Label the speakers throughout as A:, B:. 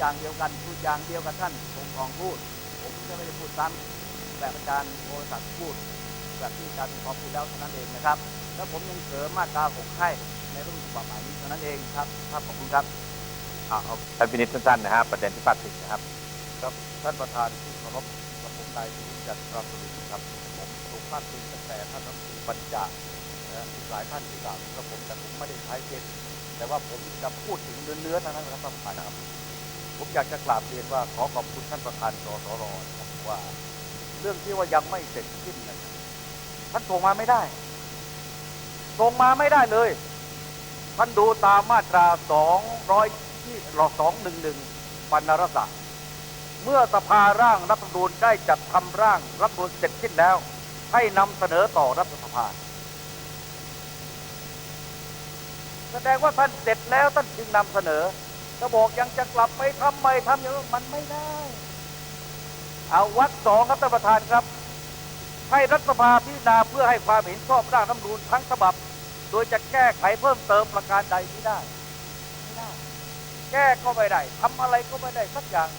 A: อย่างเดียวกันพูดอย่างเดียวกับท่านคงทองพูด ผมจะไม่ได้พูดซ้ำแบบอาจารย์โอศักดิ์พูด แบบที่อาจารย์พอพูดแล้วเท่านั้นเองนะครับ แล้วผมยังเสริมมาตราหกให้ในรัฐธรรมนูญฉบับใหม่นี้เท่านั้นเองครับครับขอบคุณครับ
B: อ่าเอาท่านพินิจสั้นๆนะฮะประเด็นที่ปัดสินนะครับ
C: ครับท่านประธานที่เคารพกับผมนายพินิจจันทร์ประสุริครับ ผมถูกพาดพิงตั้งแต่ท่านรัฐมนตรีปัญจานะฮะมีหลายท่านที่กล่าวถึงกับผมแต่ผมไม่ได้ใช้เท็จแต่ว่าผมจะพูดถึงเนื้อๆเท่านั้นนะครับท่านประธานครับ ผมอยากจะกราบเรียนว่าขอขอบคุณท่านประธานสสรนะครับว่า เรื่องที่ว่ายังไม่เสร็จสิ้นนะครับท่านส่งมาไม่ได้ส่งมาไม่ได้เลย ท่านดูตามมาตราสองร้อยที่รอสองหนึ่งหนึ่งปนรสะเมื่อสภาร่างรัฐธรรมนูญได้จัดทำร่างรัฐธรรมนูญเสร็จสิ้นแล้ว ให้นำเสนอต่อรัฐสภา แสดงว่าท่านเสร็จแล้วท่านจึงนำเสนอ จะบอกยังจะกลับไปทำใหม่ทำอย่างนั้นมันไม่ได้ เอาวัดสองครับท่านประธานครับ ให้รัฐสภาพิจารณาเพื่อให้ความเห็นชอบร่างรัฐธรรมนูญทั้งฉบับ โดยจะแก้ไขเพิ่มเติมประการใดไม่ได้ไม่ได้ แก้ก็ไม่ได้ทำอะไรก็ไม่ได้สักอย่าง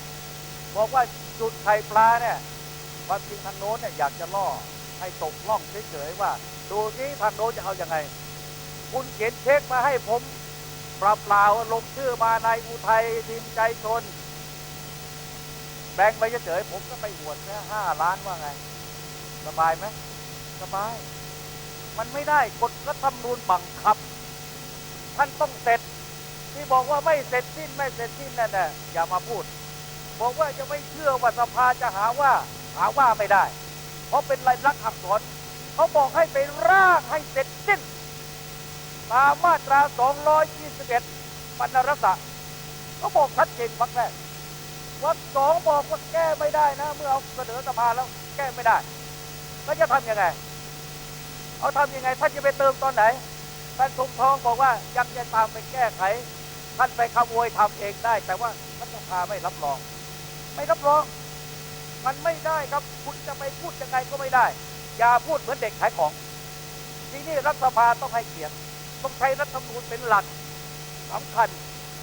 C: บอกว่าจุดไข่ปลาเนี่ยความจริงทางโน้นเนี่ยอยากจะล่อให้ตกล่องเฉยๆว่า ดูที่ทางโน้นจะเอาอยัางไง คุณเขียนเช็คมาให้ผม เปล่าๆลงชื่อมาในอุทัยทีมใจชน แบ่งไปเฉยๆผมก็ไปหวดแค่ห้าล้านว่าไง สบายไหมสบาย มันไม่ได้กฎรัฐธรรมนูญบังคับ ท่านต้องเสร็จ ที่บอกว่าไม่เสร็จสิ้นไม่เสร็จสิ้นนั่นน่ะอย่ามาพูด บอกว่าจะไม่เชื่อว่าสภาจะหาว่า หาว่าไม่ได้ เพราะเป็นลายลักษณ์อักษรเขาบอกให้ไปร่างให้เสร็จสิ้น ตามมาตรา 221ปนรสะเขาบอกชัดเจนวรรคแรกวรรคสองบอกว่าแก้ไม่ได้นะ เมื่อเอาเสนอสภาแล้วแก้ไม่ได้ แล้วจะทำยังไง เอาทำยังไงท่านจะไปเติมตอนไหนท่านทงทองบอกว่ายังจะตามไปแก้ไข ท่านไปขโมยทำเองได้ แต่ว่ารัฐสภาไม่รับรอง ไม่รับรอง มันไม่ได้ครับคุณจะไปพูดยังไงก็ไม่ได้ อย่าพูดเหมือนเด็กขายของ ทีนี้รัฐสภาต้องให้เกียรติ ต้องใช้รัฐธรรมนูญเป็นหลักสำคัญ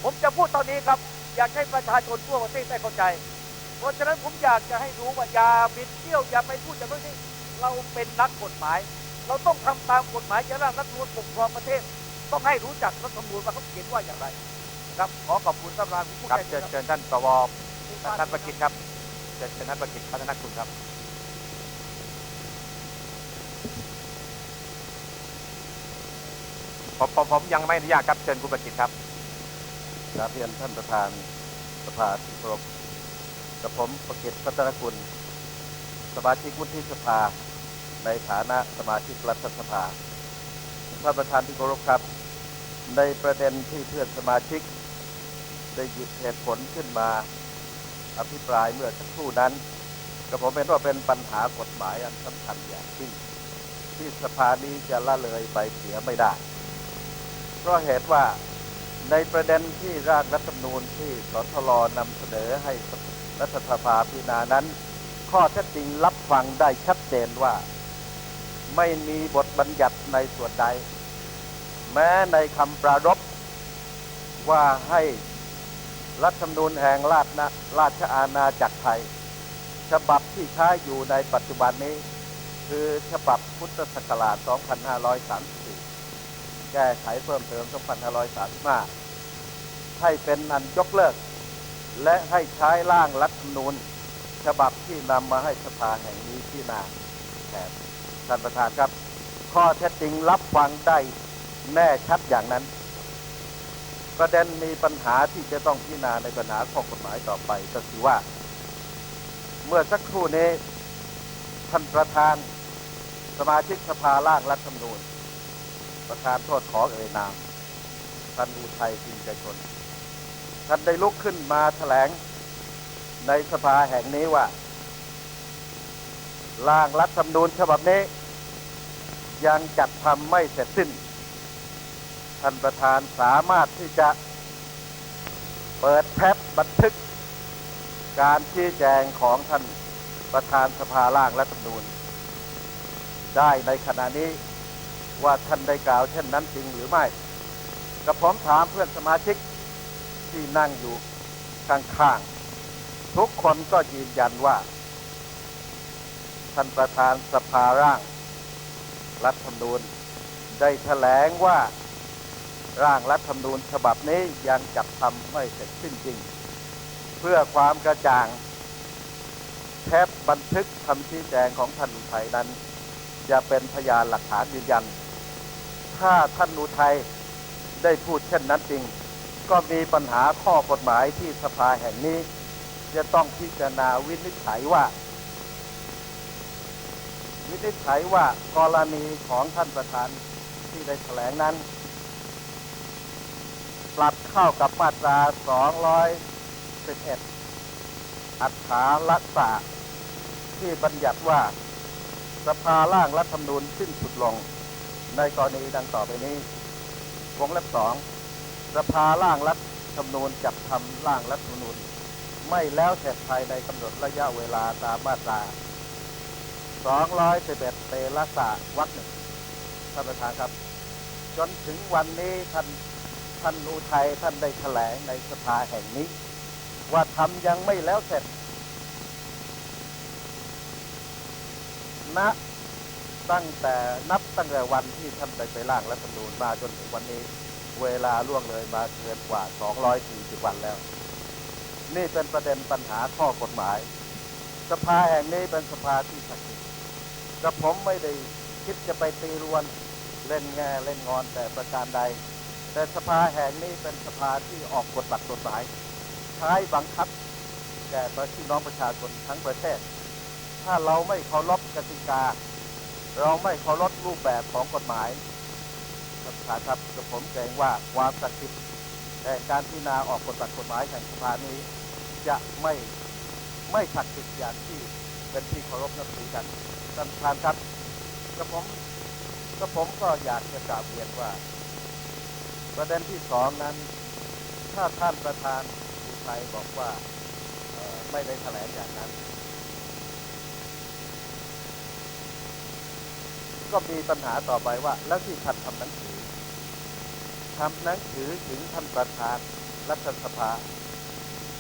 C: ผมจะพูดตอนนี้ครับ อยากให้ประชาชนทั่วประเทศได้เข้าใจ เพราะฉะนั้นผมอยากจะให้รู้ว่าอย่าบิดเบี้ยวอย่าไปพูดอย่างนี้เราเป็นนักกฎหมาย เราต้องทำตามกฎหมายจะร่างรัฐธรรมนูญปกครองประเทศ ต้องให้รู้จักรัฐธรรมนูญว่าเขาเขียนว่าอย่างไรครับขอขอบคุณท่านประธานผู้
B: ครับเชิญเชิญท่านสวท่านท่านประกิตครับเชิญเชิญท่านประกิตพัฒนคุณครับ ผมผมผมยังไม่อนุญาตครับเชิญคุณประกิตครับ
D: กราบเรียนท่านประธานสภาที่เคารพกับผมประกิตพัฒนกุล สมาชิกวุฒิสภา ในฐานะสมาชิกรัฐสภาท่านประธานที่เคารพครับ ในประเด็นที่เพื่อนสมาชิก ได้หยิบเหตุผลขึ้นมาอภิปรายเมื่อสักครู่นั้นกับผมเป็นว่าเป็นปัญหากฎหมายอันสำคัญอย่างยิ่งที่สภานี้จะละเลยไปเสียไม่ได้ เพราะเหตุว่าในประเด็นที่ร่างรัฐธรรมนูญที่สทลนำเสนอให้รัฐสภาพิจารณานั้น ข้อเท็จจริงรับฟังได้ชัดเจนว่า ไม่มีบทบัญญัติในส่วนใด แม้ในคำปรารภว่าให้รัฐธรรมนูญแห่งราชนะราชอาณาจักรไทย ฉบับที่ใช้อยู่ในปัจจุบันนี้ คือฉบับพุทธศักราช 2534 แก้ไขเพิ่มเติม 2535 ให้เป็นอันยกเลิก และให้ใช้ร่างรัฐธรรมนูญ ฉบับที่นำมาให้สภาแห่งนี้พิจารณาแทนท่านประธานครับ ข้อเท็จจริงรับฟังได้แน่ชัดอย่างนั้น ประเด็นมีปัญหาที่จะต้องพิจารณาในปัญหาข้อกฎหมายต่อไปก็คือว่า เมื่อสักครู่นี้ท่านประธานสมาชิกสภาร่างรัฐธรรมนูญ ประธานโทษขอเอ่ยนามท่านอุทัยพิมพ์ใจชน ท่านได้ลุกขึ้นมาแถลงในสภาแห่งนี้ว่าร่างรัฐธรรมนูญฉบับนี้ ยังจัดทำไม่เสร็จสิ้น ท่านประธานสามารถที่จะเปิดแท็บบันทึก การชี้แจงของท่านประธานสภาร่างรัฐธรรมนูญ ได้ในขณะนี้ ว่าท่านได้กล่าวเช่นนั้นจริงหรือไม่กับผมถามเพื่อนสมาชิกที่นั่งอยู่ข้างๆทุกคนก็ยืนยันว่า ท่านประธานสภาร่าง รัฐธรรมนูญได้แถลงว่าร่างรัฐธรรมนูญฉบับนี้ยังจัดทำไม่เสร็จสิ้นจริง เพื่อความกระจ่างแทบบันทึกคำชี้แจงของท่านอุทัยนั้น จะเป็นพยานหลักฐานยืนยัน ถ้าท่านอุทัยได้พูดเช่นนั้นจริง ก็มีปัญหาข้อกฎหมายที่สภาแห่งนี้ จะต้องพิจารณาวินิจฉัยว่า วินิจฉัยว่ากรณีของท่านประธานที่ได้แถลงนั้นปรับเข้ากับมาตรา 211 อัฏฐาลักษะที่บัญญัติว่า สภาร่างรัฐธรรมนูญสิ้นสุดลง ในกรณีดังต่อไปนี้ วงเล็บสองสภาร่างรัฐธรรมนูญจัดทำร่างรัฐธรรมนูญ ไม่แล้วเสร็จภายในกำหนดระยะเวลาตามมาตรา211เตละสะวรรคหนึ่งท่านประธานครับ จนถึงวันนี้ท่านท่านอุทัยท่านได้แถลงในสภาแห่งนี้ ว่าทำยังไม่แล้วเสร็จณ ตั้งแต่นับตั้งแต่วันที่ท่านได้ไปร่างรัฐธรรมนูญมาจนถึงวันนี้เวลาล่วงเลยมาเกินกว่า 240 วันแล้ว นี่เป็นประเด็นปัญหาข้อกฎหมาย สภาแห่งนี้เป็นสภาที่ศักดิ์สิทธิ์กระผมไม่ได้คิดจะไปตีรวนเล่นแง่เล่นงอนแต่ประการใด แต่สภาแห่งนี้เป็นสภาที่ออกกฎบัตรกฎหมายใช้บังคับแก่พี่น้องประชาชนทั้งประเทศ ถ้าเราไม่เคารพกติกา เราไม่เคารพรูปแบบของกฎหมายท่านประธานครับกับผมเกรงว่าความศักดิ์สิทธิ์แต่การพิจารณาออกกฎบัตรกฎหมายแห่งสภานี้ จะไม่ไม่ศักดิ์สิทธิ์อย่างที่เป็นที่เคารพนับถือกันท่านประธานครับกระผมกระผมก็อยากจะกราบเรียนว่า ประเด็นที่สองนั้น ถ้าท่านประธานอุทัยบอกว่าไม่ได้แถลงอย่างนั้น ก็มีปัญหาต่อไปว่า แล้วที่ท่านทำหนังสือทำหนังสือถึงท่านประธานรัฐสภา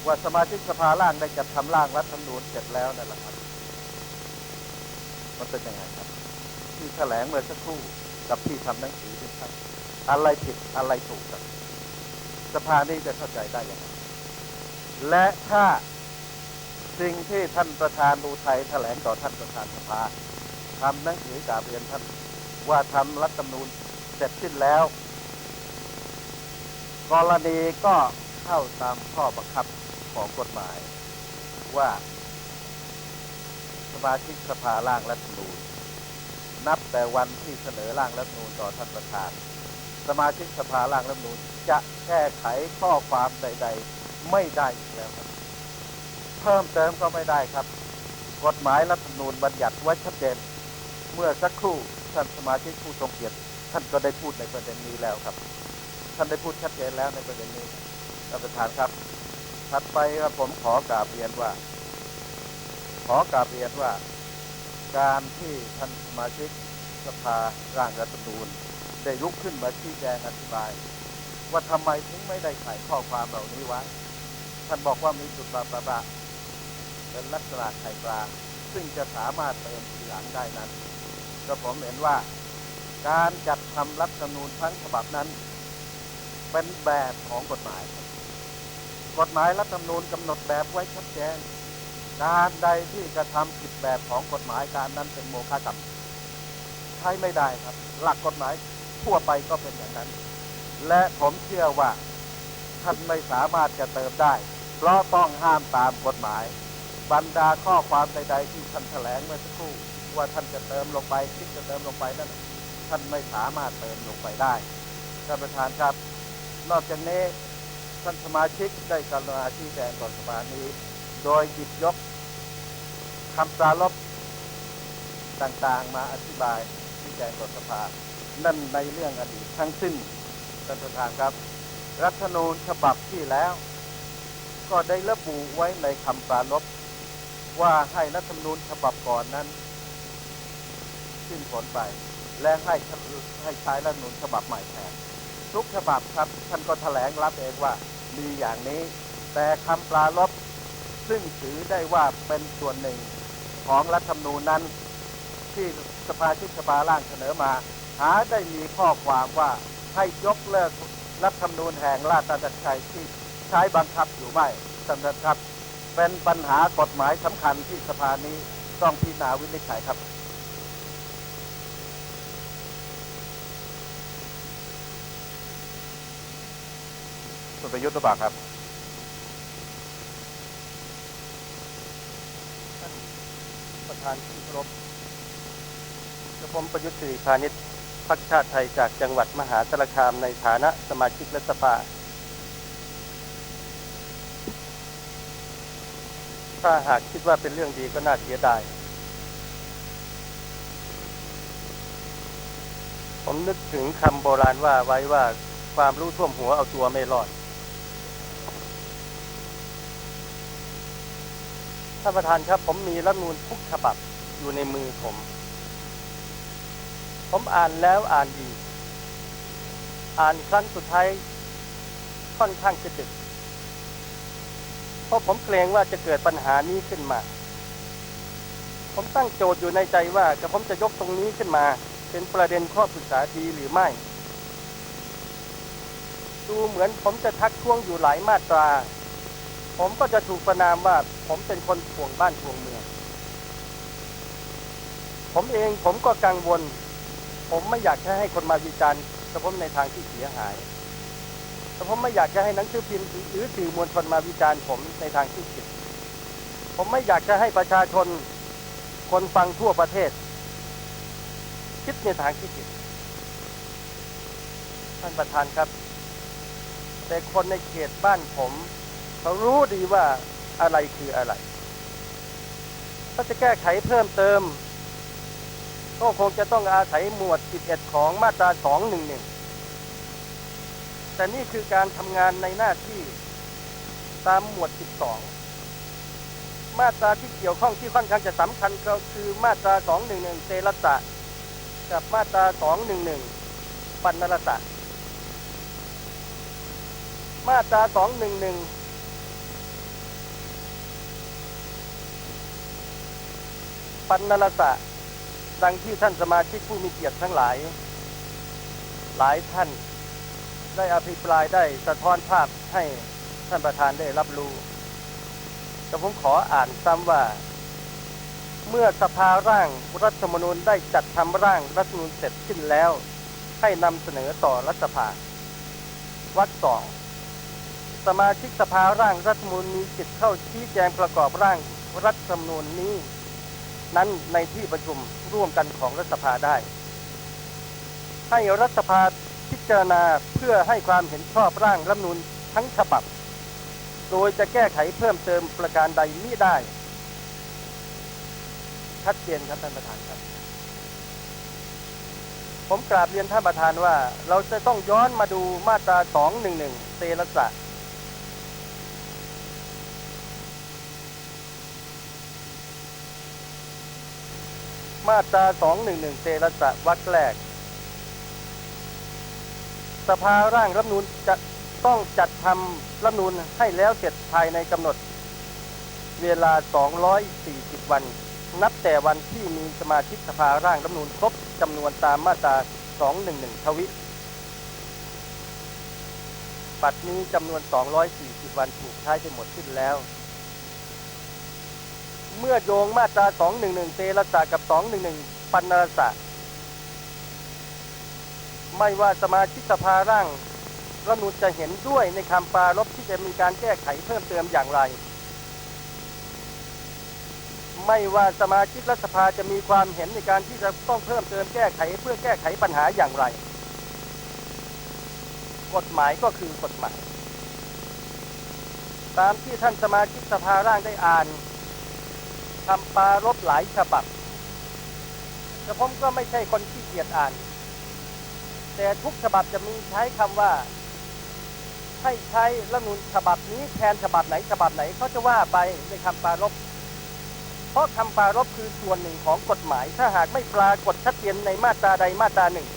D: ว่าสมาชิกสภาร่างได้จัดทำร่างรัฐธรรมนูญเสร็จแล้วนั่นแหละครับมันเป็นยังไงครับ ที่แถลงเมื่อสักครู่กับที่ทำหนังสือเป็นครับ อะไรผิดอะไรถูกครับ สภานี้จะเข้าใจได้ยังไงและถ้าสิ่งที่ท่านประธานอุทัยแถลงต่อท่านประธานสภา ทำหนังสือกราบเรียนท่านว่าทำรัฐธรรมนูญเสร็จสิ้นแล้ว กรณีก็เข้าตามข้อบังคับของกฎหมาย ว่าสมาชิกสภาร่างรัฐธรรมนูญนับแต่วันที่เสนอร่างรัฐธรรมนูญต่อท่านประธาน สมาชิกสภาร่างรัฐธรรมนูญจะแก้ไขข้อความใด ๆ ไม่ได้อีกแล้วครับ เพิ่มเติมก็ไม่ได้ครับ กฎหมายรัฐธรรมนูญบัญญัติไว้ชัดเจน เมื่อสักครู่ท่านสมาชิกผู้ทรงเกียรติท่านก็ได้พูดในประเด็นนี้แล้วครับ ท่านได้พูดชัดเจนแล้วในประเด็นนี้ท่านประธานครับถัดไปครับผมขอกราบเรียนว่า ขอกราบเรียนว่า การที่ท่านสมาชิกสภาร่างรัฐธรรมนูญได้ลุกขึ้นมาชี้แจงอธิบาย ว่าทำไมถึงไม่ได้ใส่ข้อความเหล่านี้ไว้ ท่านบอกว่ามีจุดบาบาบเป็นลักษณะไข่ปลาซึ่งจะสามารถเติมทีหลังได้นั้น ก็ผมเห็นว่า การจัดทำรัฐธรรมนูญทั้งฉบับนั้น เป็นแบบของกฎหมาย กฎหมายรัฐธรรมนูญกำหนดแบบไว้ชัดเจนการใดที่กระทำผิดแบบของกฎหมายการนั้นเป็นโมฆะกรรมใช้ไม่ได้ครับ หลักกฎหมายทั่วไปก็เป็นอย่างนั้น และผมเชื่อว่าท่านไม่สามารถจะเติมได้ เพราะต้องห้ามตามกฎหมาย บรรดาข้อความใด ๆ ที่ท่านแถลงเมื่อสักครู่ว่าท่านจะเติมลงไปคิดจะเติมลงไปนั่นท่านไม่สามารถเติมลงไปได้ท่านประธานครับ นอกจากนี้ท่านสมาชิกได้กรุณาชี้แจงต่อสภานี้ โดยหยิบยกคำปรารภต่างๆ มาอธิบายชี้แจงต่อสภา นั่นในเรื่องอดีตทั้งสิ้นท่านประธานครับ รัฐธรรมนูญฉบับที่แล้ว ก็ได้ระบุไว้ในคำปรารภ ว่าให้รัฐธรรมนูญฉบับก่อนนั้นสิ้นผลไป และให้ให้ใช้รัฐธรรมนูญฉบับใหม่แทนทุกฉบับครับท่านก็แถลงรับเองว่ามีอย่างนี้ แต่คำปลารบซึ่งถือได้ว่าเป็นส่วนหนึ่งของรัฐธรรมนูญนั้น ที่สภาชิกสภาล่างเสนอมา หาได้มีข้อความว่าให้ยกเลิกรัฐธรรมนูญแห่งราชอาณาจักรไทยที่ใช้บังคับอยู่ไม่ท่านประธานครับ เป็นปัญหากฎหมายสำคัญที่สภานี้ต้องพิจารณาวินิจฉัยครับ
B: คุณประยุทธ์หรือเปล่าครับ
E: ประธานที่เคารพกระผมประยุทธ์สิริพาณิชพรรคชาติไทยจากจังหวัดมหาสารคามในฐานะสมาชิกรัฐสภา ถ้าหากคิดว่าเป็นเรื่องดีก็น่าเสียดาย ผมนึกถึงคำโบราณว่าไว้ว่าความรู้ท่วมหัวเอาตัวไม่รอด ท่านประธานครับ ผมมีรัฐมนูลทุกฉบับอยู่ในมือผม ผมอ่านแล้วอ่านอีก อ่านครั้งสุดท้ายค่อนข้างจะดึก เพราะผมเกรงว่าจะเกิดปัญหานี้ขึ้นมา ผมตั้งโจทย์อยู่ในใจว่าจะผมจะยกตรงนี้ขึ้นมา เป็นประเด็นข้อปรึกษาดีหรือไม่ ดูเหมือนผมจะทักท้วงอยู่หลายมาตรา ผมก็จะถูกประนามว่าผมเป็นคนห่วงบ้านห่วงเมือง ผมเองผมก็กังวล ผมไม่อยากจะให้คนมาวิจารณ์แต่ผมในทางที่เสียหาย แต่ผมไม่อยากจะให้หนังสือพิมพ์หรือสื่อมวลชนมาวิจารณ์ผมในทางที่ผิด ผมไม่อยากจะให้ประชาชนคนฟังทั่วประเทศ คิดในทางที่ผิด ท่านประธานครับ แต่คนในเขตบ้านผมเขารู้ดีว่าอะไรคืออะไร ถ้าจะแก้ไขเพิ่มเติม ก็คงจะต้องอาศัยหมวด 11 ของมาตรา 211 แต่นี่คือการทำงานในหน้าที่ตามหมวด 12 มาตราที่เกี่ยวข้องที่ค่อนข้างจะสำคัญก็คือมาตรา 211เซรตะ กับมาตรา 211 ปันนรตะ มาตรา 211ปันนรตะดังที่ท่านสมาชิกผู้มีเกียรติทั้งหลาย หลายท่าน ได้อภิปรายได้สะท้อนภาพให้ท่านประธานได้รับรู้แต่ผมขออ่านซ้ำว่า เมื่อสภาร่างรัฐธรรมนูญได้จัดทำร่างรัฐธรรมนูญเสร็จสิ้นแล้ว ให้นำเสนอต่อรัฐสภาวรรคสองสมาชิกสภาร่างรัฐธรรมนูญมีสิทธิเข้าชี้แจงประกอบร่างรัฐธรรมนูญนี้ นั้นในที่ประชุมร่วมกันของรัฐสภาได้ ให้รัฐสภา พิจารณาเพื่อให้ความเห็นชอบร่างรัฐนูญทั้งฉบับ โดยจะแก้ไขเพิ่มเติมประการใดมิได้ ชัดเจนครับท่านประธานครับ ผมกราบเรียนท่านประธานว่า เราจะต้องย้อนมาดูมาตรา 211 เตรสะมาตรา 211 เตรสะวรรคแรก สภาร่างรัฐมนูญจะต้องจัดทำรัฐมนูญให้แล้วเสร็จภายในกำหนด เวลา 240 วัน นับแต่วันที่มีสมาชิกสภาร่างรัฐมนูญครบจำนวนตามมาตรา 211 ทวิปัจจุบันนี้จำนวน 240 วันถูกใช้ไปหมดสิ้นแล้ว เมื่อโยงมาตรา 211 เตระสะกับ 211 ปันนรสะ ไม่ว่าสมาชิกสภาร่างรัฐมนูญจะเห็นด้วยในคำปรารบที่จะมีการแก้ไขเพิ่มเติมอย่างไร ไม่ว่าสมาชิกรัฐสภาจะมีความเห็นในการที่จะต้องเพิ่มเติมแก้ไขเพื่อแก้ไขปัญหาอย่างไร กฎหมายก็คือกฎหมาย ตามที่ท่านสมาชิกสภาร่างได้อ่านคำปรารบหลายฉบับแต่ผมก็ไม่ใช่คนที่เกียจอ่าน แต่ทุกฉบับจะมีใช้คำว่า ให้ใช้รัฐมนูญฉบับนี้แทนฉบับไหนฉบับไหนเขาจะว่าไปในคำปรารบเพราะคำปรารบคือส่วนหนึ่งของกฎหมาย ถ้าหากไม่ปรากฏชัดเจนในมาตราใดมาตราหนึ่ง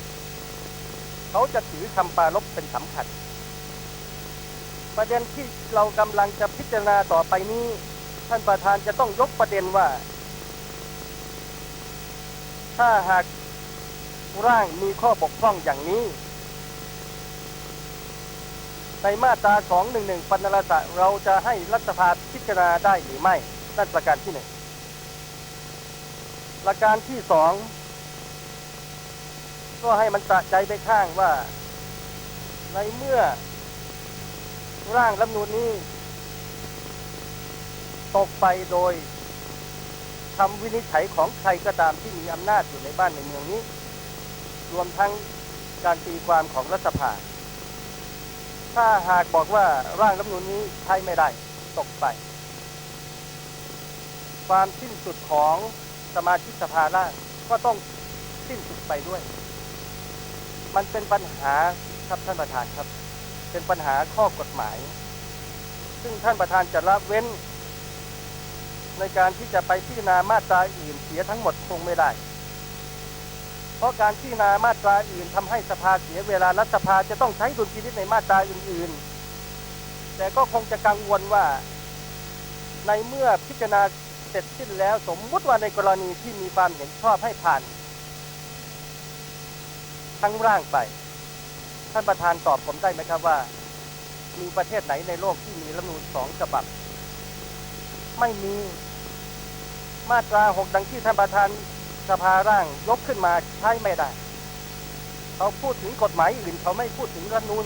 E: เขาจะถือคำปรารบเป็นสำคัญประเด็นที่เรากำลังจะพิจารณาต่อไปนี้ ท่านประธานจะต้องยกประเด็นว่า ถ้าหาก ร่างมีข้อบกพร่องอย่างนี้ ในมาตรา 211 ปัญญาสะเราจะให้รัฐสภาพิจารณาได้หรือไม่ นั่นประการที่หนึ่งประการที่สองก็ให้มันสะใจไปข้างว่า ในเมื่อร่างรัฐนูญนี้ ตกไปโดยคำวินิจฉัยของใครก็ตามที่มีอำนาจอยู่ในบ้านในเมืองนี้ รวมทั้งการตีความของรัฐสภา ถ้าหากบอกว่าร่างรัฐมนูญนี้ใช้ไม่ได้ตกไป ความสิ้นสุดของสมาชิกสภาร่างก็ต้องสิ้นสุดไปด้วย มันเป็นปัญหาครับท่านประธานครับ เป็นปัญหาข้อกฎหมาย ซึ่งท่านประธานจะละเว้น ในการที่จะไปพิจารณามาตราอื่นเสียทั้งหมดคงไม่ได้ เพราะการพิจารณามาตราอื่นทำให้สภาเสียเวลารัฐสภาจะต้องใช้ดุลพินิจในมาตราอื่น ๆ แต่ก็คงจะกังวลว่า ในเมื่อพิจารณาเสร็จสิ้นแล้วสมมุติว่าในกรณีที่มีความเห็นชอบให้ผ่าน ทั้งร่างไป ท่านประธานตอบผมได้ไหมครับว่า มีประเทศไหนในโลกที่มีรัฐมนูญสองฉบับ ไม่มี มาตราหกดังที่ท่านประธาน สภาร่างยกขึ้นมาใช้ไม่ได้ เขาพูดถึงกฎหมายอื่น เขาไม่พูดถึงรัฐนูญ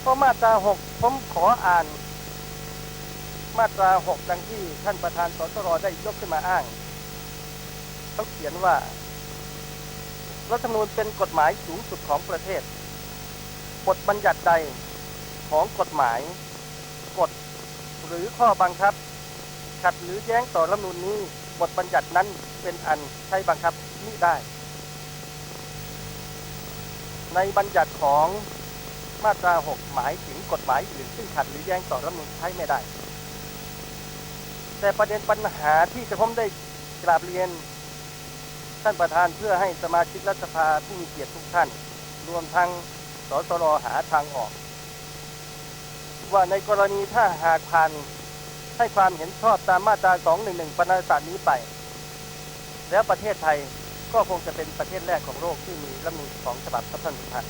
E: เพราะมาตราหกผมขออ่าน มาตราหกดังที่ท่านประธานสสรได้ยกขึ้นมาอ้างเขาเขียนว่ารัฐธรรมนูญเป็นกฎหมายสูงสุดของประเทศ บทบัญญัติใดของกฎหมายกฎหรือข้อบังคับ ขัดหรือแย้งต่อรัฐธรรมนูญนี้ บทบัญญัตินั้นเป็นอันใช้บังคับมิได้ ในบัญญัติของมาตรา 6 หมายถึงกฎหมายอื่นซึ่งขัดหรือแย้งต่อรัฐมนูญใช้ไม่ได้ แต่ประเด็นปัญหาที่กระผมได้กราบเรียนท่านประธานเพื่อให้สมาชิกรัฐสภาผู้มีเกียรติทุกท่าน รวมทั้งสสรหาทางออก ว่าในกรณีถ้าหากผ่าน ให้ความเห็นชอบตามมาตรา 211ปณสารนี้ไป แล้วประเทศไทยก็คงจะเป็นประเทศแรกของโลกที่มีรัฐมนูญของฉบับครับท่านประธาพ